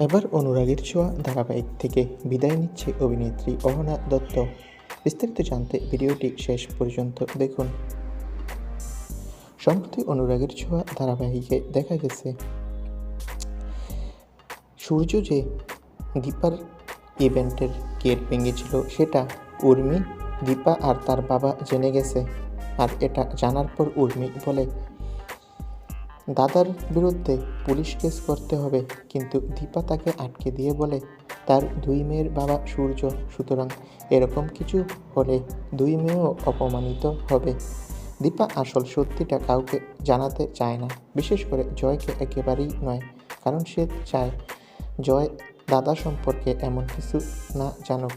এবার অনুরাগের ছোঁয়া ধারাবাহিক থেকে বিদায় নিচ্ছে অভিনেত্রী অহনা দত্ত। বিস্তারিত জানতে ভিডিওটি শেষ পর্যন্ত দেখুন। সম্প্রতি অনুরাগের ছোঁয়া ধারাবাহিকে দেখা গেছে। সূর্য যে দীপার ইভেন্টের গেট ভেঙেছিল সেটা উর্মি, দীপা আর তার বাবা জেনে গেছে। আর এটা জানার পর উর্মি বলে দাদার বিরুদ্ধে পুলিশ কেস করতে হবে, কিন্তু দীপা তাকে আটকে দিয়ে বলে, তার দুই মেয়ের বাবা সূর্য, সুতরাং এরকম কিছু হলে দুই মেয়েও অপমানিত হবে। দীপা আসল সত্যিটা কাউকে জানাতে চায় না, বিশেষ করে জয়কে একেবারেই নয়, কারণ সে চায় জয় দাদা সম্পর্কে এমন কিছু না জানুক।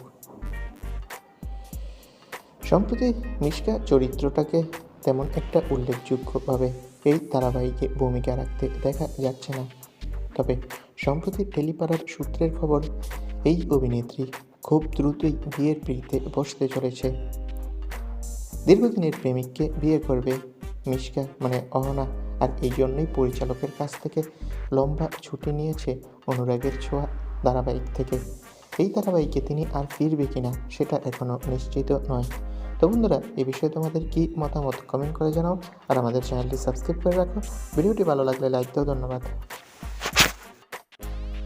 সম্প্রতি মিশকা চরিত্রটাকে তেমন একটা উল্লেখযোগ্যভাবে এই ধারাবাহিকে ভূমিকা রাখতে দেখা যাচ্ছে না। তবে, সম্প্রতি টেলিপাড়ার সূত্রের খবর, এই অভিনেত্রী খুব দ্রুতই বিয়ের পিড়িতে বসতে চলেছে। দীর্ঘদিনের প্রেমিককে বিয়ে করবে মিশকা মানে অহনা, আর এই জন্যই পরিচালকের কাছ থেকে লম্বা ছুটি নিয়েছে অনুরাগের ছোঁয়া ধারাবাহিক থেকে। এই ধারাবাহিকে তিনি আর ফিরবে কিনা, সেটা এখনও নিশ্চিত নয়। তো বন্ধুরা, এই বিষয়ে তোমাদের কি মতামত? কমেন্ট করে জানাও আর আমাদের চ্যানেলটি সাবস্ক্রাইব করে রাখো। ভিডিওটি ভালো লাগলে লাইক দাও, ধন্যবাদ।